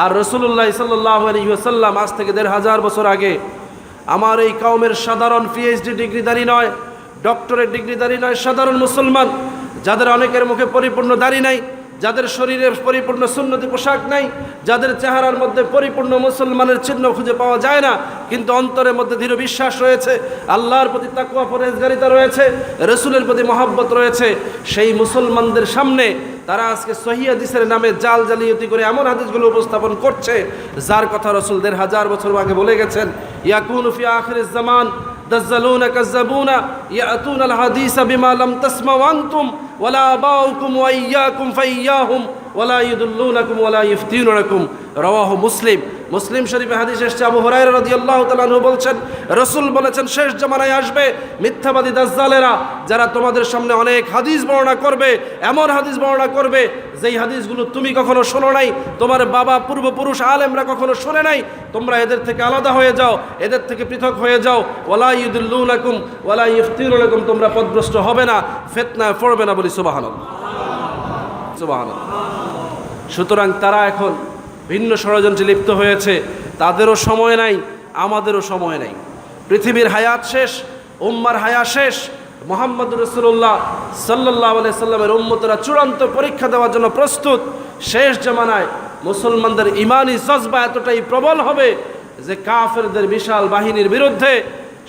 আর রসুল্লাহ সাল্লাম আজ থেকে দেড় হাজার বছর আগে আমার এই কওমের সাধারণ পিএইচডি ডিগ্রিধারী নয় ডক্টরেট ডিগ্রিধারী নয়, সাধারণ মুসলমান, যাদের অনেকের মুখে পরিপূর্ণ দাড়ি নাই, যাদের শরীরে পরিপূর্ণ সুন্নতি পোশাক নাই, যাদের চেহারার মধ্যে পরিপূর্ণ মুসলমানের চিহ্ন খুঁজে পাওয়া যায় না, কিন্তু অন্তরের মধ্যে দৃঢ় বিশ্বাস রয়েছে, আল্লাহর প্রতি তাকুয়া পরেজগারিতা রয়েছে, রসুলের প্রতি মহাব্বত রয়েছে, সেই মুসলমানদের সামনে তারা আজকে সহি নামে জাল জালিয়াতি করে এমন হাদিসগুলো উপস্থাপন করছে, যার কথা রসুল দেড় হাজার বছর আগে বলে গেছেন, ইয়াকুন ফি আখির জামান দাজ্জালুনা কাজ্জাবুনা, ইয়াতুনা আল হাদিসা বিমা লাম তাসমাউ আনতুম ওয়ালা আবাউকুম ওয়া ইয়্যাকুম ফাইয়াহুম ওয়ালা ইউদুল্লুনাকুম ওয়ালা ইফতিনুনাকুম। রাওয়াহু মুসলিম। মুসলিম শরীফে হাদিস এসেছে, আবু হুরায়রা রাদিয়াল্লাহু আনহু বলছেন, রাসূল বলেছেন, শেষ জামানায় আসবে মিথ্যাবাদী দাজ্জালেরা, যারা তোমাদের সামনে অনেক হাদিস বর্ণনা করবে, এমন হাদিস বর্ণনা করবে, যেই হাদিসগুলো তুমি কখনো শোনো নাই, তোমার বাবা পূর্বপুরুষ আলেমরা কখনো শোনে নাই, তোমরা এদের থেকে আলাদা হয়ে যাও, এদের থেকে পৃথক হয়ে যাও, ওয়ালা ইউদুল্লুনাকুম, ওয়ালা ইফতিনুনাকুম তোমরা পদভ্রষ্ট হবে না, ফিতনায় পড়বে না বলি সুবহানাল্লাহ। সুবহানাল্লাহ। সুতরাং তারা এখন ভিন্ন ষড়যন্ত্রে লিপ্ত হয়েছে। তাদেরও সময় নাই, আমাদেরও সময় নাই। পৃথিবীর হায়াত শেষ, উম্মার হায়া শেষ। মোহাম্মদ রসুল্লাহ সাল্লাহ আলাই সাল্লামের উম্মতরা চূড়ান্ত পরীক্ষা দেওয়ার জন্য প্রস্তুত। শেষ জমানায় মুসলমানদের ইমানি জজবা এতটাই প্রবল হবে যে কাফেরদের বিশাল বাহিনীর বিরুদ্ধে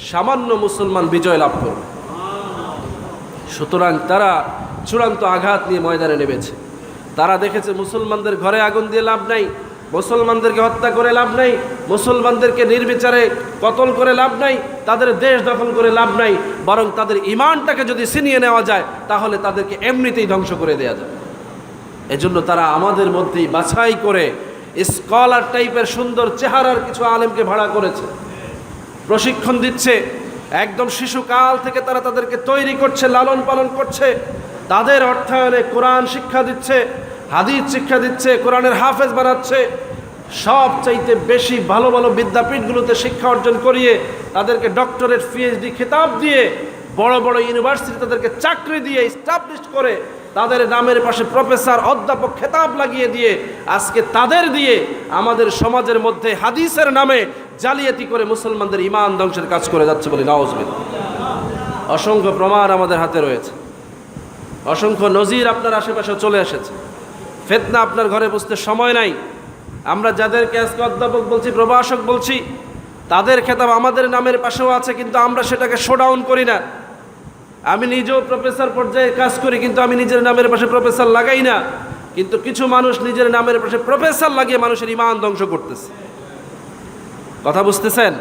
সামান্য মুসলমান বিজয় লাভ করবে। সুতরাং তারা চূড়ান্ত আঘাত নিয়ে ময়দানে নেমেছে। তারা দেখেছে মুসলমানদের ঘরে আগুন দিয়ে লাভ নাই। মুসলমানদেরকে হত্যা করে লাভ নাই, মুসলমানদেরকে নির্বিচারে কতল করে লাভ নাই, তাদের দেশ দখল করে লাভ নাই, বরং তাদের ইমানটাকে যদি ছিনিয়ে নেওয়া যায়, তাহলে তাদেরকে এমনিতেই ধ্বংস করে দেওয়া যায় এজন্য তারা আমাদের মধ্যেই বাছাই করে স্কলার টাইপের সুন্দর চেহারার কিছু আলেমকে ভাড়া করেছে, প্রশিক্ষণ দিচ্ছে, একদম শিশুকাল থেকে তারা তাদেরকে তৈরি করছে, লালন পালন করছে, তাদের অর্থায়নে কোরআন শিক্ষা দিচ্ছে হাদিস শিক্ষা দিচ্ছে, কোরআনের হাফেজ বানাচ্ছে। সব চাইতে বেশি ভালো ভালো বিদ্যাপীঠগুলোতে শিক্ষা অর্জন করিয়ে তাদেরকে ডক্টরেট পিএইচডি খেতাব দিয়ে বড় বড় ইউনিভার্সিটি তাদেরকে চাকরি দিয়ে স্টাবলিশ করে তাদের নামের পাশে প্রফেসর, অধ্যাপক খেতাব লাগিয়ে দিয়ে আজকে তাদের দিয়ে আমাদের সমাজের মধ্যে হাদিসের নামে জালিয়াতি করে মুসলমানদের ইমান ধ্বংসের কাজ করে যাচ্ছে বলে নওয়াজবিন অসংখ্য প্রমাণ আমাদের হাতে রয়েছে। অসংখ্য নজির আপনার আশেপাশে চলে এসেছে। ফেতনা আপনার ঘরে বসতে সময় নাই। আমরা যাদেরকে আজকে অধ্যাপক বলছি, প্রভাষক বলছি, তাদের খেতাব আমাদের নামের পাশেও আছে, কিন্তু আমরা সেটাকে শোডাউন করি না। আমি নিজেও প্রফেসর পর্যায়ে কাজ করি, কিন্তু আমি নিজের নামের পাশে প্রফেসর লাগাই না। কিন্তু কিছু মানুষ নিজের নামের পাশে প্রফেসর লাগিয়ে মানুষের ইমান ধ্বংস করতেছে। কথা বুঝতেছেন?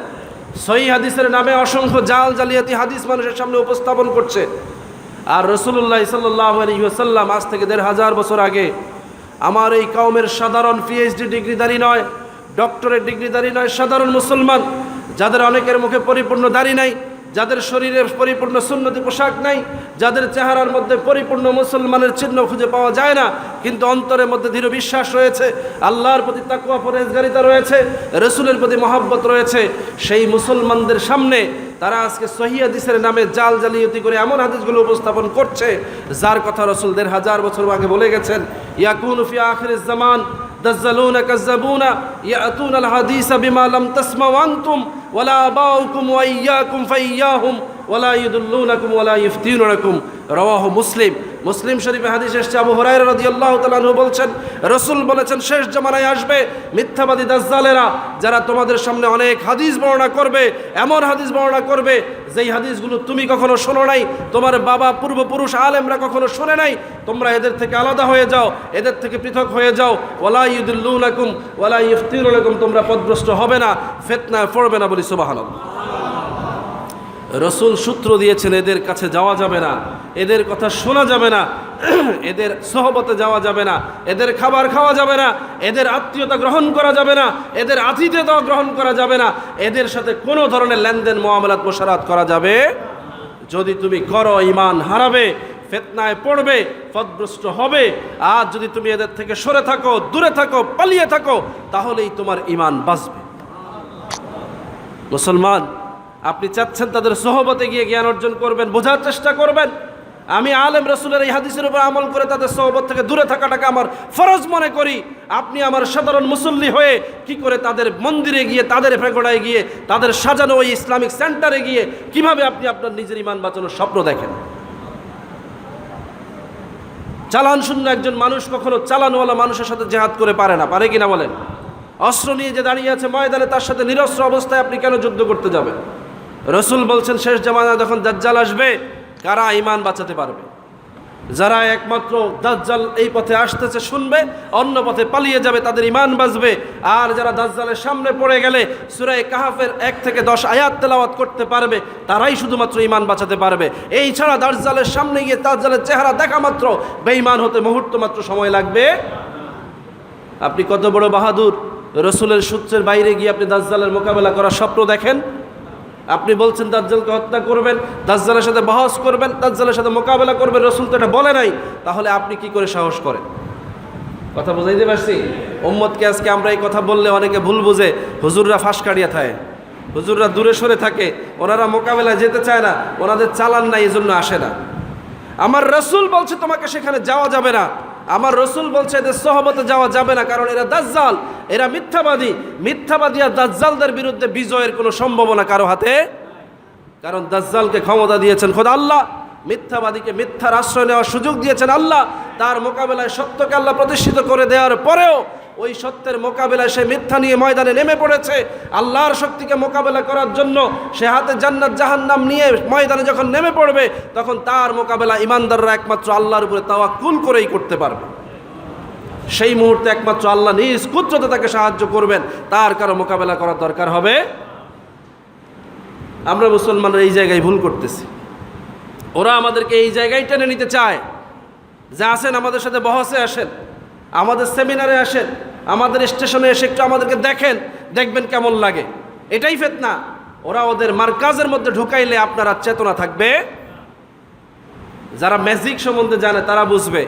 সহি হাদিসের নামে অসংখ্য জাল জালিয়াতি হাদিস মানুষের সামনে উপস্থাপন করছে। আর রসুল্লাহ সাল্লাহ আলহিহাসাল্লাম আজ থেকে দেড় হাজার বছর আগে আমার এই কাউমের সাধারণ পিএইচডি ডিগ্রিধারী নয় ডক্টরেট ডিগ্রিধারী নয়, সাধারণ মুসলমান, যাদের অনেকের মুখে পরিপূর্ণ দাড়ি নাই। যাদের শরীরে পরিপূর্ণ সুন্নতি পোশাক নাই, যাদের চেহারার মধ্যে পরিপূর্ণ মুসলমানের চিহ্ন খুঁজে পাওয়া যায় না, কিন্তু অন্তরের মধ্যে দৃঢ় বিশ্বাস রয়েছে, আল্লাহর প্রতি তাকুয়া পরেজগারিতা রয়েছে, রসুলের প্রতি মহাব্বত রয়েছে, সেই মুসলমানদের সামনে তারা আজকে সহি হাদিসের নামে জাল জালিয়াতি করে এমন হাদিসগুলো উপস্থাপন করছে, যার কথা রসুল দেড় হাজার বছর আগে বলে গেছেন, ইয়াকুন ফি আখির জামান দাজ্জালুনা কাজ্জাবুনা, ইয়াতুনা আল হাদিসা বিমা লাম তাসমাউ আনতুম। ওয়ালা আবাউকুম ওয়া ইয়্যাকুম ফাইয়াহুম ওয়ালা ইউদুল্লুনাকুম ওয়ালা ইফতিনুনাকুম রাওয়াহু মুসলিম। মুসলিম শরীফে হাদিস এসেছে, আবু হুরায়রা রাদিয়াল্লাহু তাআলা বলছেন, রাসূল বলেছেন, শেষ জামানায় আসবে মিথ্যাবাদী দাজ্জালেরা, যারা তোমাদের সামনে অনেক হাদিস বর্ণনা করবে, এমন হাদিস বর্ণনা করবে, যেই হাদিসগুলো তুমি কখনো শোনো নাই, তোমার বাবা পূর্বপুরুষ আলেমরা কখনো শোনে নাই, তোমরা এদের থেকে আলাদা হয়ে যাও, এদের থেকে পৃথক হয়ে যাও। ওয়ালা ইউদুল্লুনাকুম, ওয়ালা ইফতিনুনাকুম তোমরা পদভ্রষ্ট হবে না, ফিতনায় পড়বে না বলি সুবহানাল্লাহ। রসুল সূত্র দিয়েছেন, এদের কাছে যাওয়া যাবে না। এদের কথা শোনা যাবে না। এদের সহবতে যাওয়া যাবে না। এদের খাবার খাওয়া যাবে না। এদের আত্মীয়তা গ্রহণ করা যাবে না। এদের আতিথ্যতা গ্রহণ করা যাবে না। এদের সাথে কোনো ধরনের লেনদেন, মোয়ামলাত, মোশারাত করা যাবে যদি তুমি করো ইমান হারাবে, ফেতনায় পড়বে, পদভ্রষ্ট হবে। আর যদি তুমি এদের থেকে সরে থাকো, দূরে থাকো, পালিয়ে থাকো, তাহলেই তোমার ইমান বাঁচবে। মুসলমান আপনি চাচ্ছেন তাদের সহবতে গিয়ে জ্ঞান অর্জন করবেন, বোঝার চেষ্টা করবেন। আমি আলেম রসুলের এই হাদিসের উপর আমল করে তাদের সহবত থেকে দূরে থাকাটাকে আমার ফরজ মনে করি। আপনি আমার সাধারণ মুসল্লি হয়ে কি করে তাদের মন্দিরে গিয়ে, তাদের ফেকোড়ায় গিয়ে, তাদের সাজানো ওই ইসলামিক সেন্টারে গিয়ে কীভাবে আপনি আপনার নিজের ইমান বাঁচানোর স্বপ্ন দেখেন? চালান শূন্য একজন মানুষ কখনো চালানওয়ালা মানুষের সাথে জেহাদ করে পারে না, পারে কিনা বলেন? অস্ত্র নিয়ে যে দাঁড়িয়ে আছে ময়দানে, তার সাথে নিরস্ত্র অবস্থায় আপনি কেন যুদ্ধ করতে যাবেন? রসুল বলছেন, শেষ জামানা যখন দাজ্জাল আসবে, কারা ইমান বাঁচাতে পারবে? যারা একমাত্র দাজ্জাল এই পথে আসতেছে, শুনবে, অন্য পথে পালিয়ে যাবে, তাদের ইমান বাঁচবে। আর যারা দাজ্জালের সামনে পড়ে গেলে সুরায় কাহাফের এক থেকে দশ আয়াত তেলাওয়াত করতে পারবে, তারাই শুধুমাত্র ইমান বাঁচাতে পারবে। এই ছাড়া দাজ্জালের সামনে গিয়ে দাজ্জালের চেহারা দেখা মাত্র, বেঈমান হতে মুহূর্ত মাত্র সময় লাগবে। আপনি কত বড় বাহাদুর, রসুলের সূত্রের বাইরে গিয়ে আপনি দাজ্জালের মোকাবেলা করার স্বপ্ন দেখেন? আপনি বলছেন দাজ্জালকে হত্যা করবেন, দাজ্জালের সাথে বহস করবেন, দাজ্জালের সাথে মোকাবেলা করবেন, রসুল তো এটা বলে নাই, তাহলে আপনি কি করে সাহস করেন? কথা বুঝাইতে পারছি? ওম্মদকে আজকে আমরা এই কথা বললে অনেকে ভুল বুঝে, হুজুররা ফাঁস কাটিয়া থাকে, হুজুররা দূরে সরে থাকে, ওনারা মোকাবেলায় যেতে চায় না, ওনাদের চালান নাই এই জন্য আসে না। আমার রসুল বলছে, তোমাকে সেখানে যাওয়া যাবে না। আমার রসুল বলছে এদের সহমতে যাওয়া যাবে না, কারণ এরা দাজ্জাল। এরা মিথ্যাবাদী। মিথ্যাবাদী আর দাজ্জালদের বিরুদ্ধে বিজয়ের কোনো সম্ভাবনা কারও হাতে কারণ দাজ্জালকে ক্ষমতা দিয়েছেন খোদা আল্লাহ, মিথ্যাবাদীকে মিথ্যার আশ্রয় নেওয়ার সুযোগ দিয়েছেন আল্লাহ। তার মোকাবেলায় সত্যকে আল্লাহ প্রতিষ্ঠিত করে দেওয়ার পরেও ওই সত্যের মোকাবেলায় সে মিথ্যা নিয়ে ময়দানে নেমে পড়েছে। আল্লাহর শক্তিকে মোকাবেলা করার জন্য সে হাতে জান্নাত, জাহান্নাম নিয়ে ময়দানে যখন নেমে পড়বে, তখন তার মোকাবেলা ইমানদাররা একমাত্র আল্লাহর উপরে তাওয়াক্কুল করেই করতে পারবে। সেই মুহূর্তে একমাত্র আল্লাহ নিজ কুদরতে তাকে সাহায্য করবেন। তার কারও মোকাবেলা করার দরকার হবে? আমরা মুসলমানরা এই জায়গায় ভুল করতেছি। ওরা আমাদেরকে এই জায়গায় টেনে নিতে চায়। যে আসেন আমাদের সাথে বহসে আসেন। আমাদের সেমিনারে আসেন, আমাদের স্টেশনে এসে একটু আমাদেরকে দেখেন, দেখবেন কেমন লাগে। এটাই ফেতনা। ওরা ওদের মার্কাজের মধ্যে ঢুকাইলে আপনারা চেতনা থাকবে। যারা ম্যাজিক সম্বন্ধে জানে তারা বুঝবে।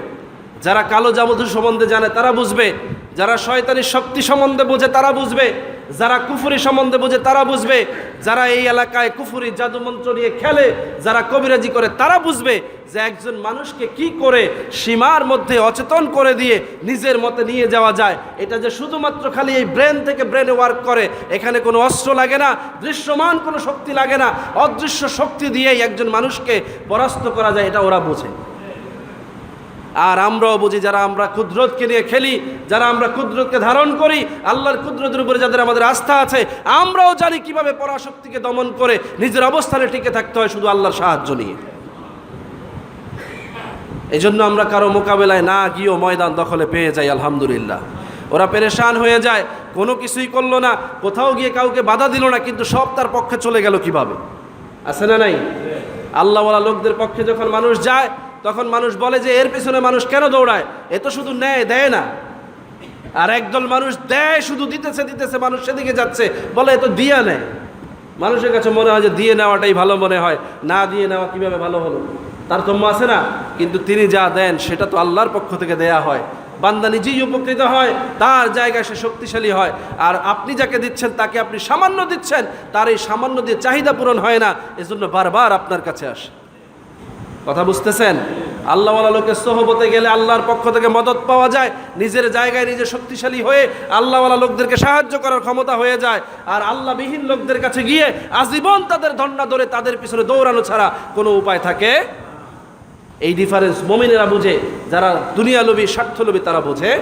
যারা কালো জামধু সম্বন্ধে জানে তারা বুঝবে। যারা শয়তানি শক্তি সম্বন্ধে বোঝে তারা বুঝবে। যারা কুফুরি সম্বন্ধে বোঝে তারা বুঝবে, যারা এই এলাকায় কুফুরি জাদুমন্ত্র নিয়ে খেলে, যারা কবিরাজি করে তারা বুঝবে যে একজন মানুষকে কি করে সীমার মধ্যে অচেতন করে দিয়ে নিজের মতে নিয়ে যাওয়া যায়। এটা যে শুধুমাত্র খালি এই ব্রেন থেকে ব্রেনে ওয়ার্ক করে, এখানে কোনো অস্ত্র লাগে না, দৃশ্যমান কোনো শক্তি লাগে না, অদৃশ্য শক্তি দিয়েই একজন মানুষকে পরাস্ত করা যায়, এটা ওরা বোঝে। আর আমরাও বুঝি যারা আমরা কুদরতকে নিয়ে খেলি, যারা আমরা কুদরতকে ধারণ করি, আল্লাহর কুদরতের উপরে যাদের আমাদের আস্থা আছে, আমরাও জানি কীভাবে পরাশক্তিকে দমন করে নিজের অবস্থানে টিকে থাকতে হয় শুধু আল্লাহর সাহায্য নিয়ে। এই জন্য আমরা কারও মোকাবেলায় না গিয়েও ময়দান দখলে পেয়ে যাই, আলহামদুলিল্লাহ। ওরা পেরেশান হয়ে যায়, কোনো কিছুই করল না, কোথাও গিয়ে কাউকে বাধা দিল না, কিন্তু সব তার পক্ষে চলে গেল কীভাবে? আছে না নাই? আল্লাহওয়ালা লোকদের পক্ষে যখন মানুষ যায় তখন মানুষ বলে যে, এর পিছনে মানুষ কেন দৌড়ায়? এ তো শুধু নেয়, দেয় না। আর একদল মানুষ দেয়, শুধু দিতেছে দিতেছে, মানুষ সেদিকে যাচ্ছে। বলে, এ তো দিয়া নেয়। মানুষের কাছে মনে হয় যে, দিয়ে নেওয়াটাই ভালো মনে হয়। না দিয়ে নেওয়া কীভাবে ভালো হলো? তারতম্য আছে না? কিন্তু তিনি যা দেন, সেটা তো আল্লাহর পক্ষ থেকে দেয়া হয়। বান্দা নিজেই উপকৃত হয়, তার জায়গায় সে শক্তিশালী হয়। আর আপনি যাকে দিচ্ছেন, তাকে আপনি সামান্য দিচ্ছেন, তার এই সামান্য দিয়ে চাহিদা পূরণ হয় না। এজন্য বারবার আপনার কাছে আসে। কথা বুঝতেছেন? আল্লাহওয়ালা লোকের সহবতে গেলে আল্লাহর পক্ষ থেকে মদত পাওয়া যায়, নিজের জায়গায় নিজে শক্তিশালী হয়ে আল্লাহওয়ালা লোকদেরকে সাহায্য করার ক্ষমতা হয়ে যায়। আর আল্লাহবিহীন লোকদের কাছে গিয়ে আজীবন তাদের ধন্না ধরে তাদের পিছনে দৌড়ানো ছাড়া কোনো উপায় থাকে? এই ডিফারেন্স মমিনেরা বুঝে, যারা দুনিয়া লোভী স্বার্থ লোভী তারা বোঝে